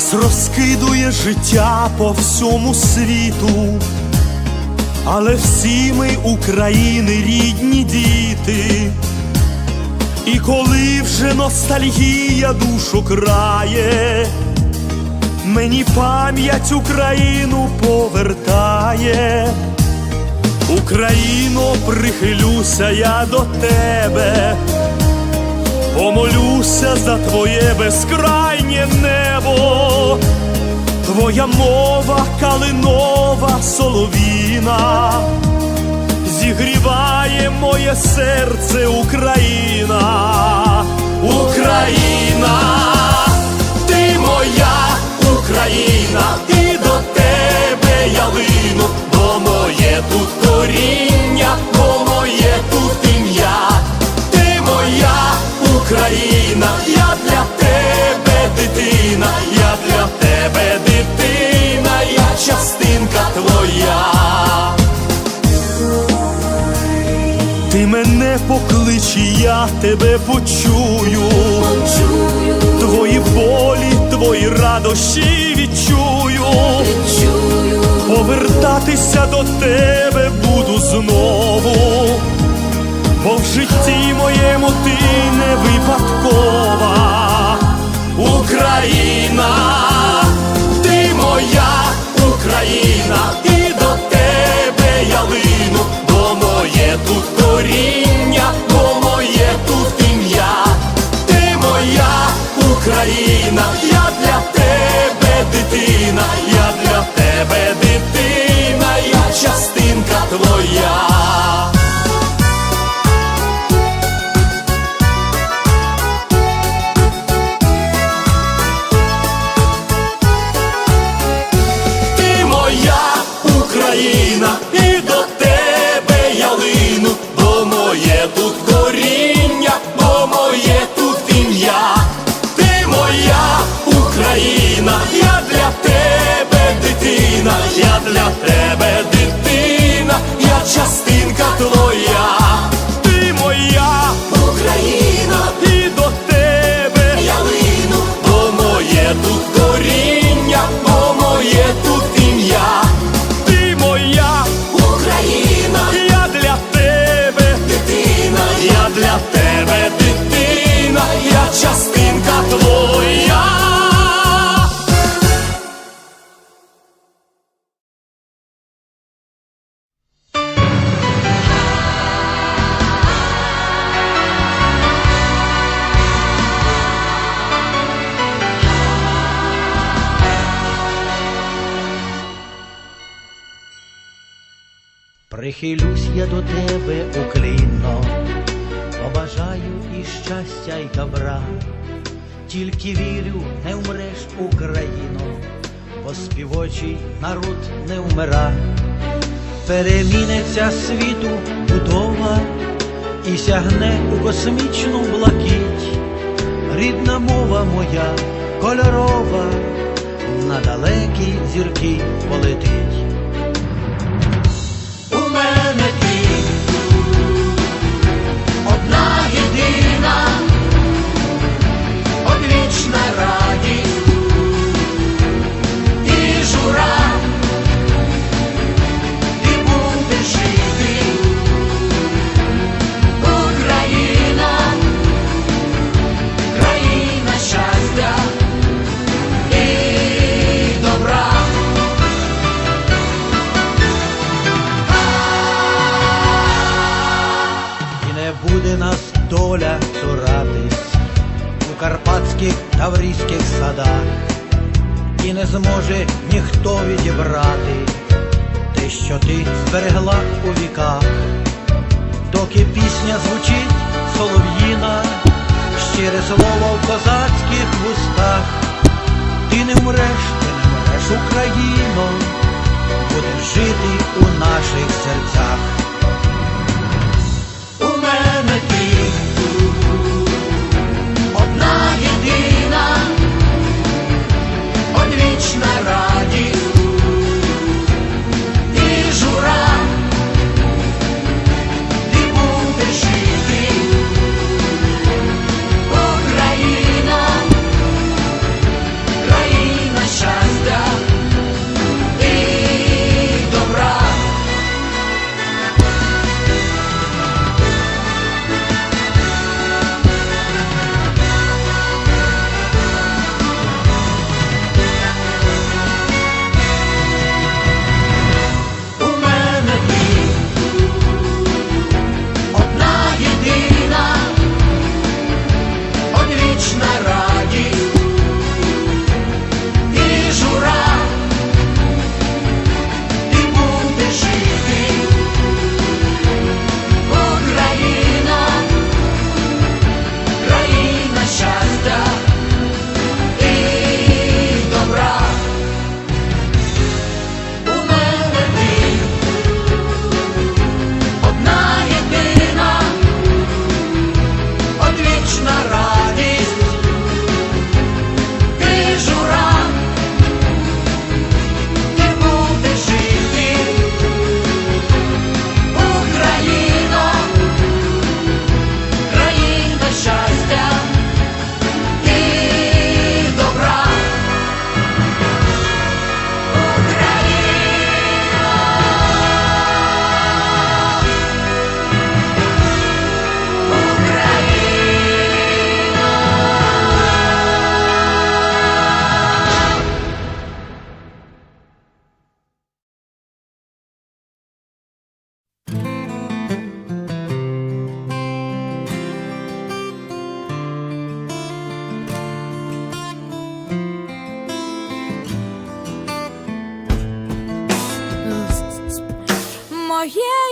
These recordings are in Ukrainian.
Нас розкидує життя по всьому світу, але всі ми України рідні діти. І коли вже ностальгія душу крає, мені пам'ять Україну повертає. Україно, прихилюся я до тебе, помолюся за твоє безкрайнє небо, твоя мова калинова соловіна, зігріває моє серце Україна, Україна, ти моя Україна, і до тебе я лину, бо моє тут коріння, тебе почую. Чую, Твої болі, твої радощі відчую. чую, Повертатися до тебе буду знову, бо в житті моєму ти не випадкова. Україна, твоя. Моє тут Прихилюсь я до тебе уклінно, побажаю і щастя, й добра, тільки вірю, не вмреш, Україно, бо співочий народ не вмира, переміниться світу будова і сягне у космічну блакить, рідна мова моя кольорова, на далекі зірки полетить. Буде нас доля цуратись у карпатських таврійських садах, і не зможе ніхто відібрати те, що ти зберегла у віках, доки пісня звучить солов'їна, щире слово в козацьких вустах, ти не вмреш, ти не вмреш, Україно, будеш жити у наших серцях. Моє ім'я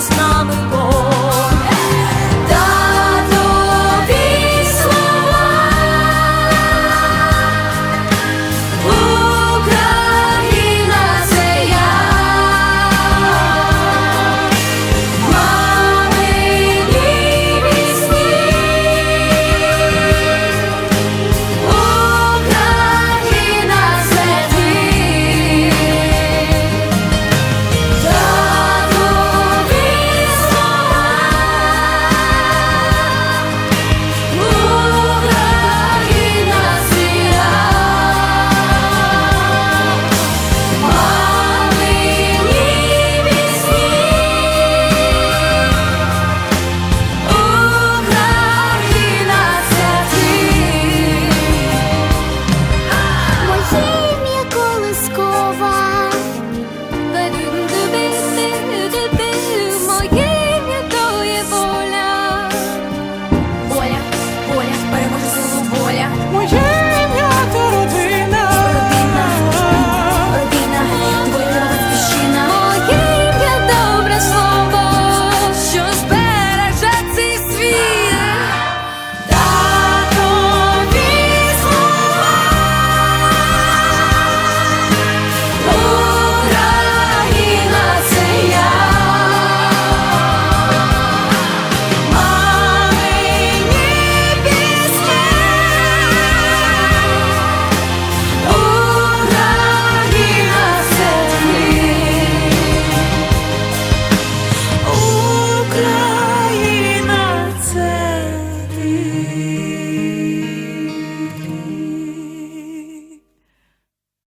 з нами Бог.